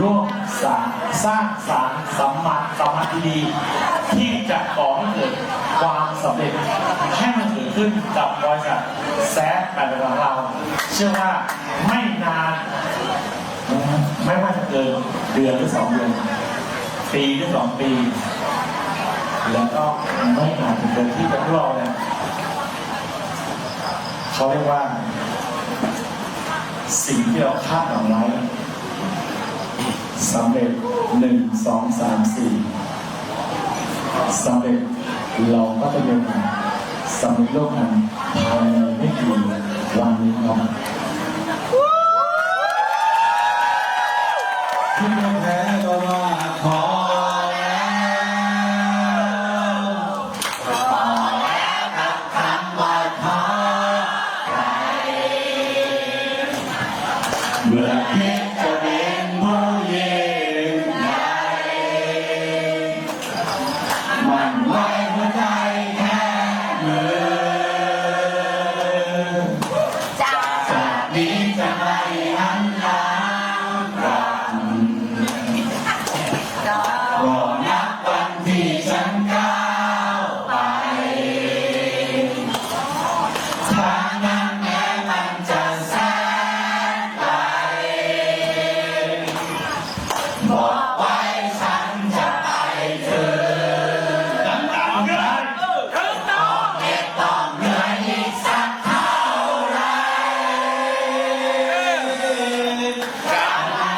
ร่วมสร้างสร้างสารสัมมาสัมพันธ์ที่ดีที่จะก่อให้เกิดความสำเร็จให้มันเกิดขึ้นกับบริษัทแซฟแปดของเรา เชื่อว่าไม่นาน ไม่ว่าจะเกินเดือนหรือสองเดือน ปีหรือสองปี แล้วก็ไม่อาจจะเกินที่จะราเนี่ยเขาเรียกว่า สิ่งที่เราคาดหวังไว้ สำเร็จหนึ่งสองสามสี่สำเร็จเราก็จะเป็นสำเร็จโลกนั้นภายในไม่กี่วันนี้ครับที่ไม่แพ้ก็ว่าขอแล้วขอแล้วกับคำว่าขอใครเมื่อ หมดไปฉันจะไปถึงเก็บต้องเหนื่อยอีกสักเท่าไรกำลั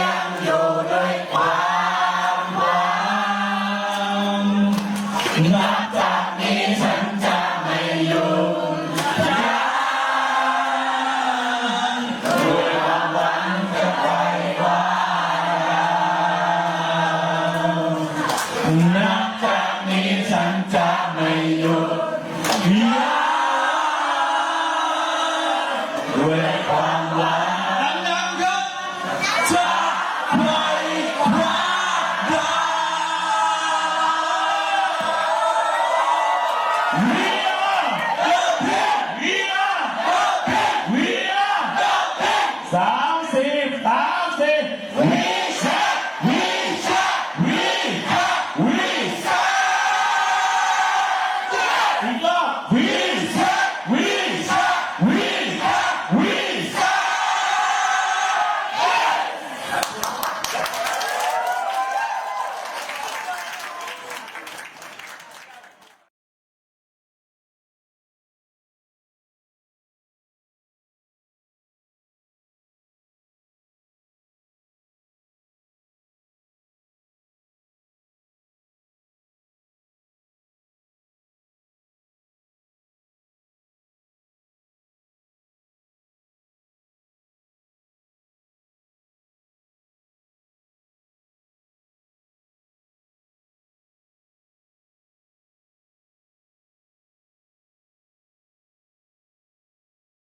ยังอยู่ดยความหวังนับจากนี้ฉัน สามสิบสามสิบ